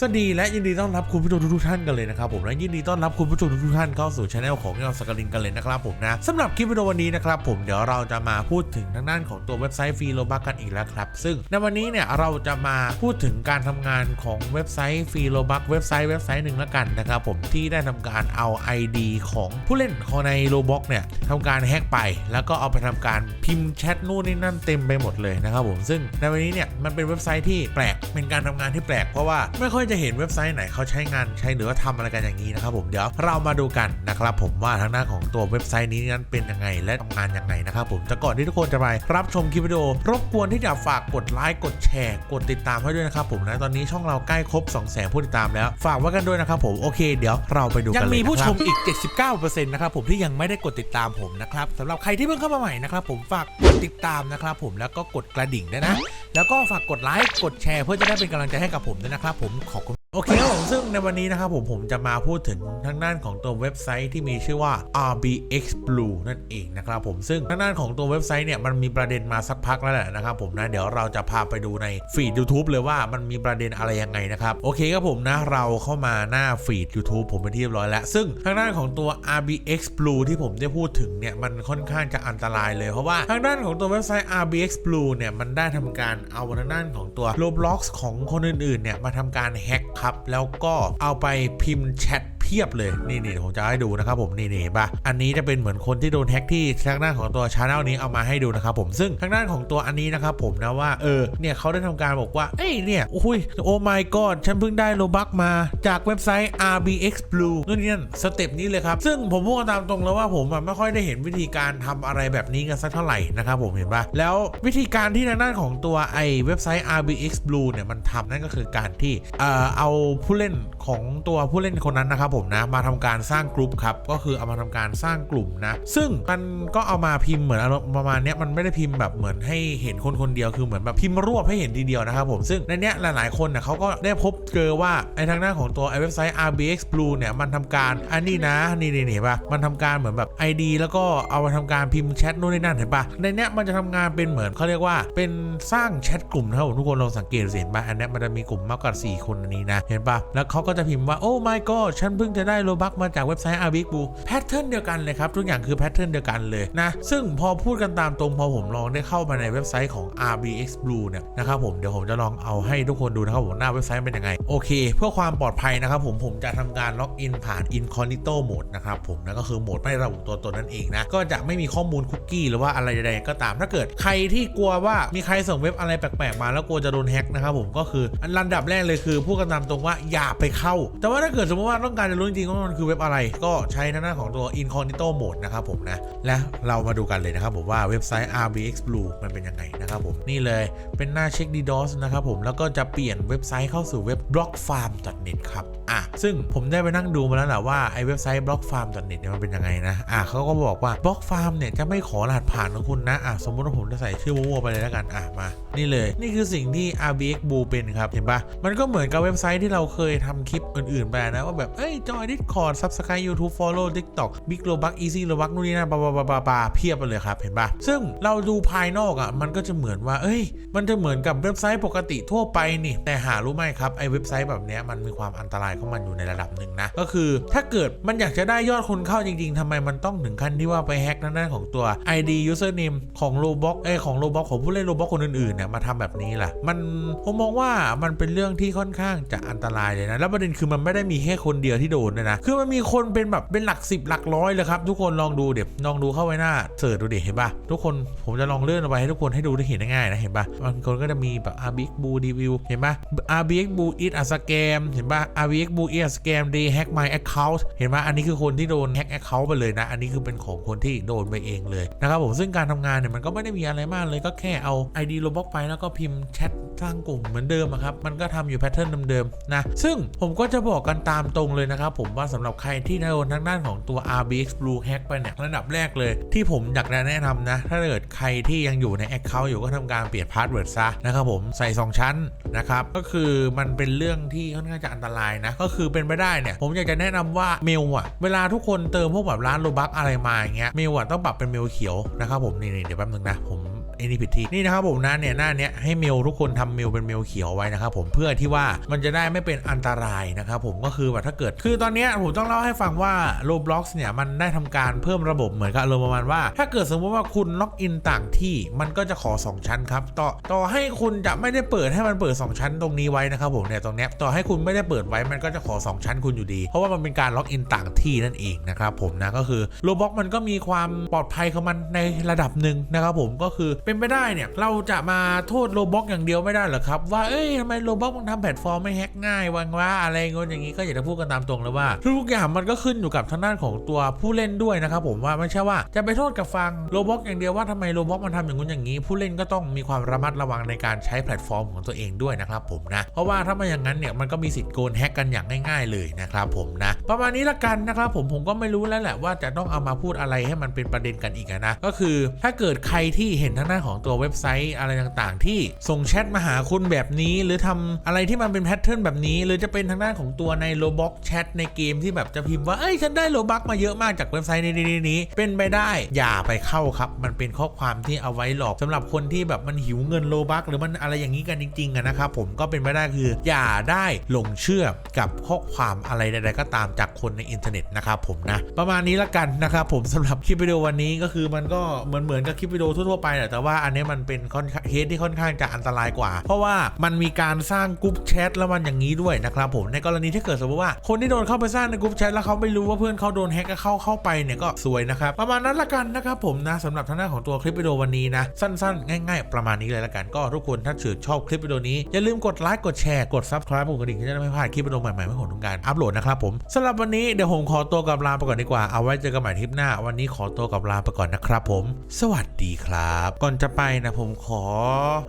สวัสดีและยินดีต้อนรับคุณผู้ชมทุกท่านกันเลยนะครับผมและยินดีต้อนรับคุณผู้ชมทุกท่านเข้าสู่ช anel ของเงาสกลินกันเลยนะครับผมนะสำหรับคลิปวิดีโอวันนี้นะครับผมเดี๋ยวเราจะมาพูดถึงทางด้านของตัวเว็บไซต์ฟรีโลบักกันอีกแล้วครับซึ่งในวันนี้เนี่ยเราจะมาพูดถึงการทำงานของเว็บไซต์ฟรีโลบักเว็บไซต์เว็บไซต์หนึ่งแล้วกันนะครับผมที่ได้ทำการเอา ID ของผู้เล่นของในโลบ็อกเนี่ยทำการแฮกไป แล้วก็เอาไปทำการพิมพ์แชทนู่นนี่นั่นเต็มไปหมดเลยนะครับผมซึ่งในวันนี้เนี่ยมันเป็นเว็บไซต์ที่แปลกเป็นการทำงานที่แปลกเพราะว่าไม่ค่อยจะเห็นเว็บไซต์ไหนเขาใช้งานใช้หรือว่าทำอะไรกันอย่างนี้นะครับผมเดี๋ยวเรามาดูกันนะครับผมว่าทางหน้าของตัวเว็บไซต์นี้นั้นเป็นยังไงและทำงานยังไงนะครับผมแต่ก่อนที่ทุกคนจะไปรับชมคลิปวิดีโอรบกวนที่จะฝากกดไลค์กดแชร์กดติดตามให้ด้วยนะครับผมนะตอนนี้ช่องเราใกล้ครบ2 0 0 0 0ผู้ติดตามแล้ว ฝากไว้กันด้วยนะครับผมโอเค เดี๋ยวเราไปดูกันยังมีผู้ชรับมอีก 79%นะครับผมที่ยังไม่ได้กดติดตามผมนะครับสำหรับใครที่เพิ่งเข้ามาใหม่นะครับผมฝากกดติดตามนะครับผมแล้วก็กดกระดิ่งด้วยนะ แล้วก็ฝากกดไลค์กดแชร์เพื่อจะได้เป็นกำลังใจให้กับผมด้วยนะครับผมขอบคุณ โอเคครับผมซึ่งในวันนี้นะครับผมผมจะมาพูดถึงทางด้านของตัวเว็บไซต์ที่มีชื่อว่า RBX Blue นั่นเองนะครับผมซึ่งทางด้านของตัวเว็บไซต์เนี่ยมันมีประเด็นมาสักพักแล้วแหละนะครับผมนะเดี๋ยวเราจะพาไปดูในฟีด YouTube เลยว่ามันมีประเด็นอะไรยังไงนะครับโอเคครับผมนะเราเข้ามาหน้าฟีด YouTube ผมเป็นที่เรียบร้อยแล้ว ซึ่งทางด้านของตัว RBX Blue ที่ผมได้พูดถึงเนี่ยมันค่อนข้างจะอันตรายเลยเพราะว่าทางด้านของตัวเว็บไซต์ RBX Blue เนี่ยมันได้ทำการเอาทางด้านของตัว Roblox ของคนอื่นๆเนี่ยมาทำการแฮ็กครับแล้วก็เอาไปพิมพ์แชท พียบเลยนี่นี่ผมจะให้ดูนะครับผมนี่นี่เห็นปะอันนี้จะเป็นเหมือนคนที่โดนแฮ็กที่ทางด้านของตัวชาแนลนี้เอามาให้ดูนะครับผมซึ่งทางด้านของตัวอันนี้นะครับผมนะว่าเออเนี่ยเขาได้ทำการบอกว่าเอ้ยเนี่ยโอ้ยโอ้ my god ฉันเพิ่งได้โลบักมาจากเว็บไซต์ RBX Blue นู่นนี่นั่นสเต็ปนี้เลยครับ ซึ่งผมพูดตามตรงแล้วว่าผมอะไม่ค่อยได้เห็นวิธีการทำอะไรแบบนี้กันสักเท่าไหร่นะครับผมเห็นปะแล้ววิธีการที่ทางด้านของตัวไอเว็บไซต์ RBX Blue เนี่ยมันทำนั่นก็คือการที่เอ่อเอาผู้เล่นของตัวผู้เล่นคนนั้นนะครับผมนะ มาทำการสร้างกลุ่มครับ ก็คือเอามาทำการสร้างกลุ่มนะ ซึ่งมันก็เอามาพิมพ์เหมือนอารมณ์ประมาณเนี้ยมันไม่ได้พิมพ์แบบเหมือนให้เห็นคนคนเดียวคือเหมือนแบบพิมพ์รวบให้เห็นทีเดียวนะครับผมซึ่งในเนี้ยหลาย ๆ คนเนี่ยเขาก็ได้พบเจอว่าไอ้ทางด้าของตัวไอ้เว็บไซต์ RBX Blue เนี่ยมันทำการอันนี้นะนี่นี่เห็นปะมันทำการเหมือนแบบ ID แล้วก็เอามาทำการพิมพ์แชทนู่นนี่นั่นเห็นปะในเนี้ยมันจะทำงานเป็นเหมือนเขาเรียกว่าเป็นสร้างแชทกลุ่มนะครับทุกคนลองสังเกตเห็นปะอันเนี้ยมันจะมีกลุ่มมากกว่า4คนอันนี้นะเห็นปะแล้วเขาก็จะพิมพ์ว่าโอ้ my god ฉันเพิ่งจะได้โลบักมาจากเว็บไซต์ RBX Blue แพทเทิร์นเดียวกันเลยครับทุกอย่างคือแพทเทิร์นเดียวกันเลยนะซึ่งพอพูดกันตามตรงพอผมลองได้เข้ามาในเว็บไซต์ของ RBX Blue เนี่ยนะครับผมเดี๋ยวผมจะลองเอาให้ทุกคนดูนะครับผมหน้าเว็บไซต์เป็นยังไงโอเค เพื่อความปลอดภัยนะครับผมผมจะทำการล็อกอินผ่าน Incognito Mode นะครับผมนั่นก็คือโหมดไม่ระบุตัวตนนั่นเองนะก็จะไม่มีข้อมูลคุกกี้หรือว่าอะไรใดๆก็ตามถ้าเกิดใครที่กลัวว่ามีใครส่งเว็บอะไรแปลกๆมาแล้วกลัวจะโดนแฮ็กนะครับผมก็คืออันลำดับแรกเลยคือพูดกันตามตรงว่าอย่าไปเข้า แต่ว่าถ้าเกิดสมมติว่าต้องการจะรู้จริงๆว่ามันคือเว็บอะไร ก็ใช้ทางด้าของตัว Incognito Mode นะครับผมนะ และเรามาดูกันเลยนะครับผมว่าเว็บไซต์ RBX Blue มันเป็นยังไงนะครับผม นี่เลยเป็นหน้าเช็ค DDoS นะครับผม แล้วก็จะเปลี่ยนเว็บไซต์เข้าสู่เว็บ blockfarm.net ครับ อะ ซึ่งผมได้ไปนั่งดูมาแล้วแหละว่าไอ้เว็บไซต์ blockfarm.net เนี่ยมันเป็นยังไงนะ อะเขาก็บอกว่า blockfarm เนี่ยจะไม่ขอรหัสผ่านของคุณนะ อะ สมมติว่าผมจะใส่ชื่อมั่วๆไปเลยแล้วกัน อะ มา นี่เลย นี่คือสิ่งที่ RBX Blue เป็นครับ เห็นปะมันก็เหมือนกับเว็บไซต์ที่เราเคยทำคลิปอื่นๆไปนะว่าแบบ เอ้ยจอย Discord Subscribe YouTube Follow TikTok Big Robux Easy Robux นู่นนี่นั่นบาบาบาบาเพียบไปเลยครับ เห็นปะซึ่งเราดูภายนอกอะ มันก็จะเหมือนว่า เอ้ย มันจะเหมือนกับเว็บไซต์ปกติทั่วไปนี่ แต่หารู้ไหมครับ ไอ้เว็บไซต์แบบเนี้ยมันมีความอันตรายของมันอยู่ในระดับหนึ่งนะ ก็คือถ้าเกิดมันอยากจะได้ยอดคนเข้าจริง ๆทำไมมันต้องถึงขั้นที่ว่าไปแฮ็กทางด้านของตัว ID username ของ Roblox เอ้ของ Roblox ของผู้เล่น Roblox คนอื่นๆเนี่ยมาทำแบบนี้ล่ะ มันผมมองว่ามันเป็นเรื่องที่ค่อนข้างจะอันตรายเลยนะ แล้วประเด็นคือมันไม่ได้มีแค่คนเดียวที่โดนด้วยนะ คือมันมีคนเป็นแบบเป็นหลักสิบหลักร้อยเลยครับทุกคนลองดูเดี๋ยวลองดูเข้าไว้หน้าเสิร์ชดูเดิเห็นปะทุกคนผมจะลองเลื่อนเอาไปให้ทุกคนให้ดูได้เห็นง่ายนะเห็นปะบางคนก็จะมีแบบ RBX Blue Review เห็นปะ RBX Blue is a scam เห็นปะ RBX Blue is a scam they hack my account เห็นปะอันนี้คือคนที่โดนแฮ็ก account ไปเลยนะ อันนี้คือเป็นของคนที่โดนไปเองเลยนะครับผมซึ่งการทำงานเนี่ยมันก็ไม่ได้มีอะไรมากเลยก็แค่เอา ID Roblox ไปแล้วก็พิมพ์แชทสร้างกลุ่มเหมือนเดิมครับมันก็ทำอยู่แพทเทิร์นเดิมๆนะซึ่งผมก็จะบอกกันตามตรงเลยนะครับผมว่าสำหรับใครที่โดนทางด้านของตัว RBX Blue Hack ไปเนี่ยระดับแรกเลย ที่ผมอยากจะแนะนำนะ ถ้าเกิดใครที่ยังอยู่ใน Account อยู่ก็ทำการเปลี่ยนพาสเวิร์ดซะนะครับผมใส่ 2 ชั้นนะครับก็คือมันเป็นเรื่องที่ค่อนข้างจะอันตรายนะ ก็คือเป็นไปได้เนี่ยผมอยากจะแนะนำว่าเมลอะเวลาทุกคนเติมพวกแบบร้านโลบักอะไรมาอย่างเงี้ยเมลอะต้องปรับเป็นเมลเขียวนะครับผมนี่เดี๋ยวแป๊บนึงนะผม ไอ้นี่นี่นะครับผมนะเนี่ยหน้าเนี้ยให้เมลทุกคนทำเมลเป็นเมลเขียวไว้นะครับผมเพื่อที่ว่ามันจะได้ไม่เป็นอันตรายนะครับผมก็คือแบบถ้าเกิด คือตอนนี้ผมต้องเล่าให้ฟังว่า Roblox เนี่ยมันได้ทำการเพิ่มระบบเหมือนกับอารมณ์ประมาณว่า ถ้าเกิดสมมติว่าคุณล็อกอินต่างที่มันก็จะขอ 2 ชั้นครับ ต่อต่อให้คุณจะไม่ได้เปิดให้มันเปิด 2 ชั้นตรงนี้ไว้นะครับผมเนี่ยตรงเนี้ยต่อให้คุณไม่ได้เปิดไว้มันก็จะขอ 2 ชั้นคุณอยู่ดี เพราะว่ามันเป็นการล็อกอินต่างที่นั่นเองนะครับผมนะก็คือ Roblox มันก็มีความปลอดภัยของมันในระดับหนึ่งนะครับผมก็คือเป็นไปได้เนี่ยเราจะมาโทษ Roblox อย่างเดียวไม่ได้หรอกครับ ว่าเอ้ยทำไม Roblox มันทำแพลตฟอร์มไม่แฮกง่ายวังว่าอะไรเงี้ยอย่างนี้ก็อยากจะพูดกันตามตรงเลยว่าทุกอย่างมันก็ขึ้นอยู่กับทางด้านของตัวผู้เล่นด้วยนะครับผมว่าไม่ใช่ว่าจะไปโทษกับฟัง Roblox อย่างเดียวว่าทำไม Roblox มันทำอย่างงู้นอย่างนี้ ผู้เล่นก็ต้องมีความระมัดระวังในการใช้แพลตฟอร์มของตัวเองด้วยนะครับผมนะเพราะว่าถ้าไม่อย่างนั้นเนี่ยมันก็มีสิทธิ์โกนแฮกกันอย่างง่าย ๆ เลยนะครับผมนะประมาณนี้ละกันนะครับผมผมก็ไม่รู้แล้วแหละว่าจะต้องเอามาพูดอะไรให้มันเป็นประเด็นกันอีกนะก็คือถ้าเกิดใครที่เห็นทางด้านของตัวเว็บไซต์อะไรต่างๆ ที่ส่งแชทมาหาคุณแบบนี้ หรือทำอะไรที่มันเป็นแพทเทิร์นแบบนี้ หรือจะเป็นทางด้านของตัวในโลบ็อกแชทในเกมที่แบบจะพิมพ์ว่าเอ้ยฉันได้โลบักมาเยอะมากจากเว็บไซต์นี้นี้นี้เป็นไปได้ อย่าไปเข้าครับ มันเป็นข้อความที่เอาไว้หลอกสำหรับคนที่แบบมันหิวเงินโลบักหรือมันอะไรอย่างนี้กันจริงๆนะครับผมก็เป็นไปได้คือ อย่าได้หลงเชื่อกับข้อความอะไรใดๆก็ตามจากคนในอินเทอร์เน็ตนะครับผมนะประมาณนี้ละกันนะครับผมสำหรับคลิปวิดีโอวันนี้ก็คือมันก็เหมือนเหมือนกับคลิปวิดีโอทั่วๆไปแหละแต่ว่าอันนี้มันเป็นค่อนเคสที่ค่อนข้างจะอันตรายกว่า เพราะว่ามันมีการสร้างกรุ๊ปแชทแล้วมันอย่างนี้ด้วยนะครับผมในกรณีที่เกิดสมมติว่าคนที่โดนเข้าไปสร้างในกรุ๊ปแชทแล้วเขาไม่รู้ว่าเพื่อนเขาโดนแฮกก็เข้าเข้าไปเนี่ยก็ซวยนะครับประมาณนั้นละกันนะครับผมนะสำหรับทางด้านของตัวคลิปวิดีโอวันนี้นะสั้นๆ ง่าย ๆ ประมาณนี้เลยละกันก็ทุกคนถ้าชื่นชอบคลิปวิดีโอนี้อย่าลืมกดไลค์กดแชร์กด subscribe กดกระดิ่งเพื่อจะได้ไม่พลาดคลิปวิดีโอใหม่ๆไม่ของทุกการอัปโหลดนะครับผมสำหรับวันนี้เดี๋ยวผมขอตัวกับลาไปก่อนดีกว่าเอาไว้เจอกันใหม่ทริปหน้า วันนี้ขอตัวกับลาไปก่อนนะครับผม สวัสดีครับก่อนจะไปนะผมขอ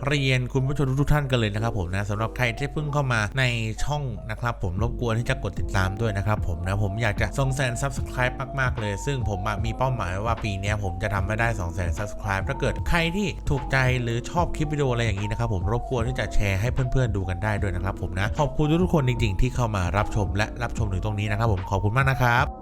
เรียนคุณผู้ชมทุกท่านกันเลยนะครับผมนะสำหรับใครที่เพิ่งเข้ามาในช่องนะครับผมรบกวนที่จะกดติดตามด้วยนะครับผมนะผมอยากจะส่งแสน subscribe มากๆเลย ซึ่งผมมีเป้าหมายว่าปีนี้ผมจะทำให้ได้2 0 0 0 0 0 subscribe ถ้าเกิดใครที่ถูกใจหรือชอบคลิปวิดีโออะไรอย่างนี้นะครับผมรบกวนที่จะแชร์ให้เพื่อนๆดูกันได้ด้วยนะครับผมนะขอบคุณทุกๆคนจริงๆ ที่เข้ามารับชมและรับชมถึงตรงนี้นะครับผมขอบคุณมากนะครับ